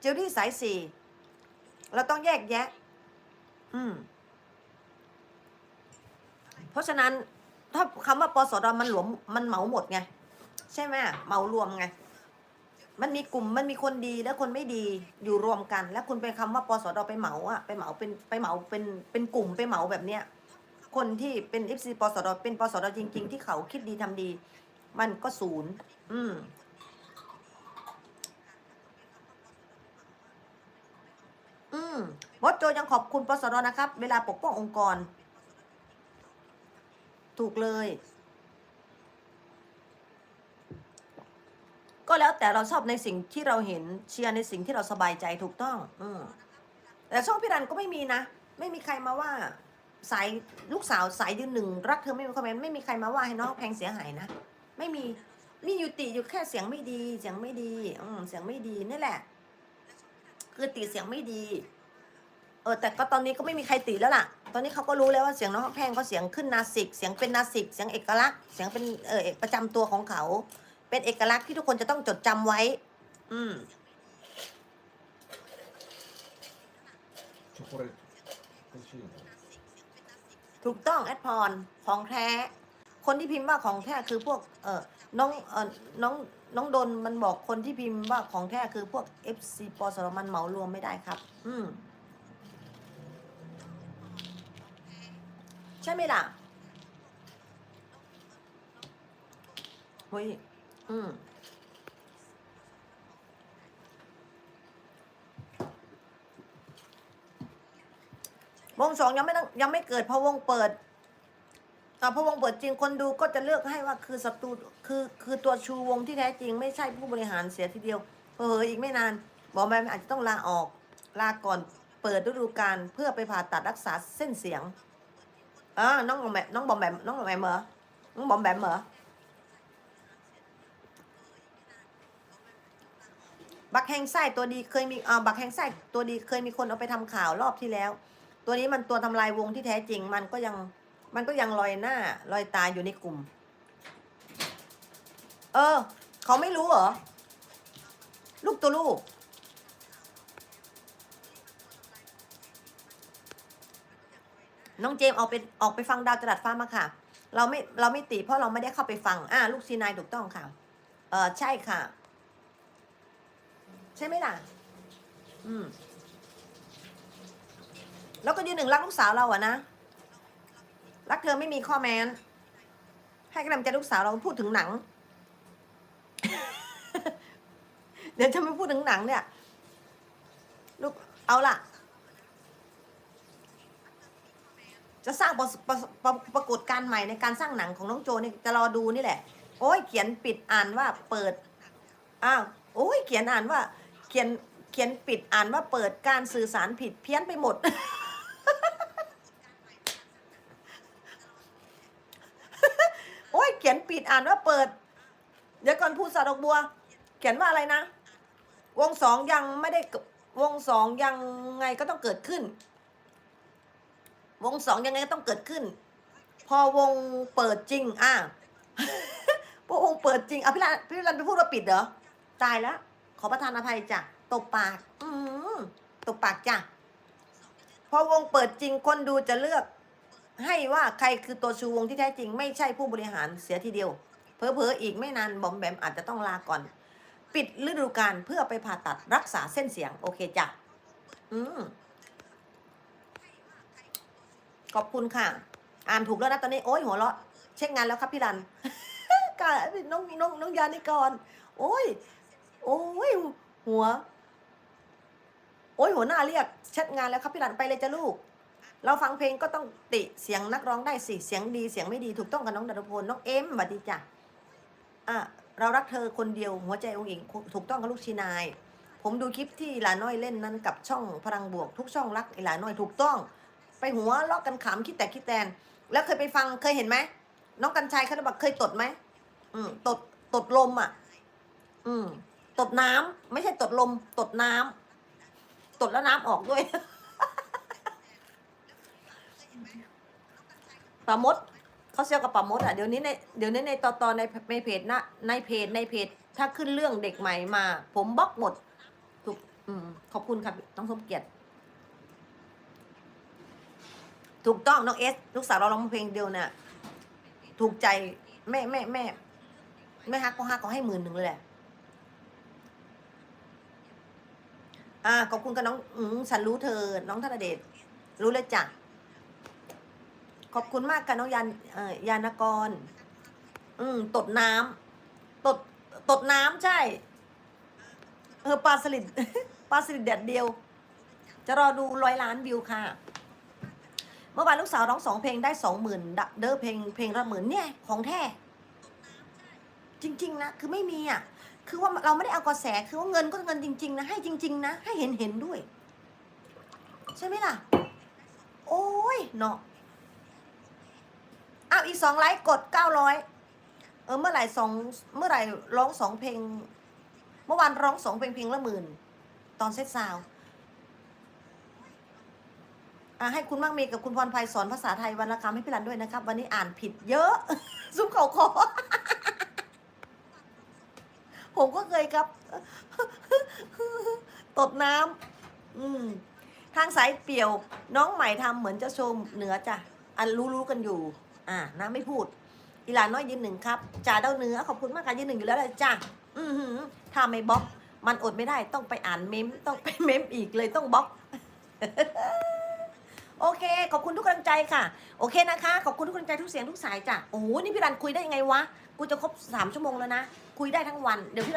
เจลลี่สายสี่เราต้องแยกแยะ อืม เพราะฉะนั้น ถ้าคำว่าปสดมันหลวมมันเหมาหมดไง ใช่ไหมเหมารวมไง มันมีกลุ่มมันมีคนดีและคนไม่ดีอยู่รวมกัน แล้วคุณไปคำว่าปสดไปเหมาอะไปเหมาเป็นไปเหมาเป็นเป็นกลุ่มไปเหมาแบบเนี้ยคนที่เป็นเอฟซีปสดเป็นปสดจริง ๆ ที่เขาคิดดีทำดี มันก็ศูนย์ อืม มบอสโจยังขอบคุณปสดนะครับ เวลาปกป้ององค์กร ถูกเลย ก็แล้วแต่เราชอบในสิ่งที่เราเห็นเชียร์ในสิ่งที่เราสบายใจถูกต้อง อืมแต่ช่องพี่รันก็ไม่มีนะ ไม่มีใครมาว่า สายลูกสาวสายยืนหนึ่งรักเธอไม่มีคอมเมนต์ไม่มีใครมาว่าให้น้องแพงเสียหายนะไม่มีมีอยู่ติอยู่แค่เสียงไม่ดี เสียงไม่ดีอืมเสียงไม่ดีนี่แหละ คือติเสียงไม่ดี เออแต่ก็ตอนนี้ก็ไม่มีใครตีแล้วล่ะ ตอนนี้เขาก็รู้แล้วว่าเสียงน้องแพงเขาเสียงขึ้นนาสิก เสียงเป็นนาสิก เสียงเอกลักษณ์เสียงเป็นเออเอกประจำตัวของเขา เป็นเอกลักษณ์ที่ทุกคนจะต้องจดจำไว้ อืมถูกต้องแอดพรของแท้ คนที่พิมพ์ว่าของแท้คือพวก เออน้องเออน้องน้องดนมันบอกคนที่พิมพ์ว่าของแท้คือพวกเอฟซีปอสรมันเหมารวมไม่ได้ครับ อืม ช่ไหมล่ะเฮ้ยอืมวงสองยังไม่ต้องยังไม่เกิดพอวงเปิดอ่พอวงเปิดจริงคนดูก็จะเลือกให้ว่าคือศัตรูคือคือตัวชูวงที่แท้จริง ไม่ใช่ผู้บริหารเสียทีเดียวเผออีกไม่นานบอกแมมอาจจะต้องลาออกลาก่อนเปิดฤดูกาลเพื่อไปผ่าตัดรักษาเส้นเสียง อ่าน้องบอมแบมน้องบอมแบมน้องบอมแบมเหรอน้องบอมแบมเหรอบักแฮงไส้ตัวดีเคยมีอ่าบักแฮงไส้ตัวดีเคยมีคนเอาไปทำข่าวรอบที่แล้ว ตัวนี้มันตัวทำลายวงที่แท้จริง มันก็ยังมันก็ยังลอยหน้าลอยตาอยู่ในกลุ่ม เออ เขาไม่รู้เหรอ ลูกตัวลูก น้องเจมส์เอาไปออกไปฟังดาวจรัสฟ้ามาค่ะ เราไม่เราไม่ติเพราะเราไม่ได้เข้าไปฟัง อ่า ลูกซีนายถูกต้องค่ะ เออใช่ค่ะ ใช่ไหมล่ะ อืม แล้วก็ยืนหนึ่งรักลูกสาวเราอะนะ รักเธอไม่มีข้อแม้น ให้กำลังใจลูกสาวเราพูดถึงหนัง เดี๋ยวจะไม่พูดถึงหนังเนี่ย ลูกเอาล่ะ จะสร้างประประประปรากฏการณ์ใหม่ในการสร้างหนังของน้องโจนี่จะรอดูนี่แหละ โอ้ยเขียนปิดอ่านว่าเปิดอ้าวโอ้ยเขียนอ่านว่า เขียนเขียนปิดอ่านว่าเปิดการสื่อสารผิดเพี้ยนไปหมด โอ้ยเขียนปิดอ่านว่าเปิด เดี๋ยวก่อนพูดสาดอกบัว เขียนว่าอะไรนะ วงสองยังไม่ได้เกิดวงสองยังไงก็ต้องเกิดขึ้น วงสองยังไงก็ต้องเกิดขึ้น พอวงเปิดจริง อะพอวงเปิดจริงอะพี่รันพี่รันไปพูดว่าปิดเหรอตายแล้ว ขอประทานอภัยจ้ะตบปาก อืมตบปากจ้ะพอวงเปิดจริงคนดูจะเลือก ให้ว่าใครคือตัวชูวงที่แท้จริง ไม่ใช่ผู้บริหารเสียทีเดียวเพอเพอๆอีกไม่นานบอมแบมอาจจะต้องลาก่อน ปิดฤดูกาลเพื่อไปผ่าตัดรักษาเส้นเสียง โอเคจ้ะอืม ขอบคุณค่ะ อ่านถูกแล้วนะตอนนี้โอ้ยหัวเราะเช็คงานแล้วครับพี่รันกาน้องน้องน้องยานิกรโอ้ย โอ้ยหัว โอ้ยหัวหน้าเรียกเช็ดงานแล้วครับพี่รันไปเลยจ้ะลูก เราฟังเพลงก็ต้องติเสียงนักร้องได้สิเสียงดีเสียงไม่ดีถูกต้องกับน้องดารพลน้องเอ็มสวัสดีจ้ะอะเรารักเธอคนเดียวหัวใจองค์หญิงถูกต้องกับลูกชีนาย ผมดูคลิปที่หลาน้อยเล่นนั้นกับช่องพลังบวก ทุกช่องรักอ้หลาน้อยถูกต้อง ไปหัวเลาะกันขำคิดแต่คิดแตน แล้วเคยไปฟังเคยเห็นไหมน้องกัญชัยเขาบอกเคยตดไหมอืมตดตดลมอะ อืมตดน้ำไม่ใช่ตดลม ตดน้ำตดแล้วน้ำออกด้วยปลามดเขาเซียวกับปลามดอะเดี๋ยวนี้ในเดี๋ยวนี้ในตอตอในในเพจนะในเพจในเพจ ถ้าขึ้นเรื่องเด็กใหม่มา ผมบล็อกหมดถูกอืมขอบคุณค่ะน้องสมเกียรติ ถูกต้องน้องเอสลูกสาวเราร้องเพลงเดียวเนี่ยถูกใจแม่แม่แม่แม่ฮักก็ฮักก็ให้หมื่นหนึ่งเลยแหละอ่าขอบคุณกับน้องอืมฉันรู้เธอ น้องธนเดชรู้เลยจ้ะขอบคุณมากค่ะน้องยานเอ่อยานกร อืมตดน้ำตดตดน้ำใช่ เออปลาสลิดปลาสลิดแดดเดียว จะรอดูร้อยล้านวิวค่ะ มื่อวานลูกสาวร้องสองเพลงได้สองหมื่นเด้อเพลงเพลงละหมื่นเนี่ยของแท้จริง ๆ นะ คือไม่มีอะ คือว่าเราไม่ได้เอากระแส คือว่าเงินก็เงินจริง ๆ นะ ให้จริง ๆ นะ ให้เห็นเห็นๆด้วย ใช่ไหมล่ะ โอ้ยเนาะอ้าวอีกสองไลค์กดเก้าร้อยเออเมื่อไหร่สองเมื่อไหร่ร้องสองเพลง เมื่อวานร้องสองเพลงเพลงละหมื่น ตอนเซตซาว ให้คุณมั่งมีกับคุณพรภัยสอนภาษาไทยวันละคำให้พี่รันด้วยนะครับ วันนี้อ่านผิดเยอะ ซุ้มเขาคอผมก็เคยครับ ตดน้ำอืมทางสายเปี่ยว น้องใหม่ทำเหมือนจะชมเหนือจ้ะอันรู้ๆกันอยู่ อ่านะไม่พูด อีหลานน้อยยืนหนึ่งครับจ่าเด้าเนื้อขอบคุณมากค่ะยืนหนึ่งอยู่แล้วเลยจ้ะอือหือถ้าไม่บล็อก มันอดไม่ได้ต้องไปอ่านเมมต้องไปเมมอีกเลยต้องบล็อก โอเค ขอบคุณทุกกำลังใจค่ะ โอเคนะคะ ขอบคุณทุกกำลังใจทุกเสียงทุกสายจ้ะ โอ้โหนี่พี่รันคุยได้ยังไงวะ กูจะครบสามชั่วโมงแล้วนะ คุยได้ทั้งวัน เดี๋ยวพี่รัน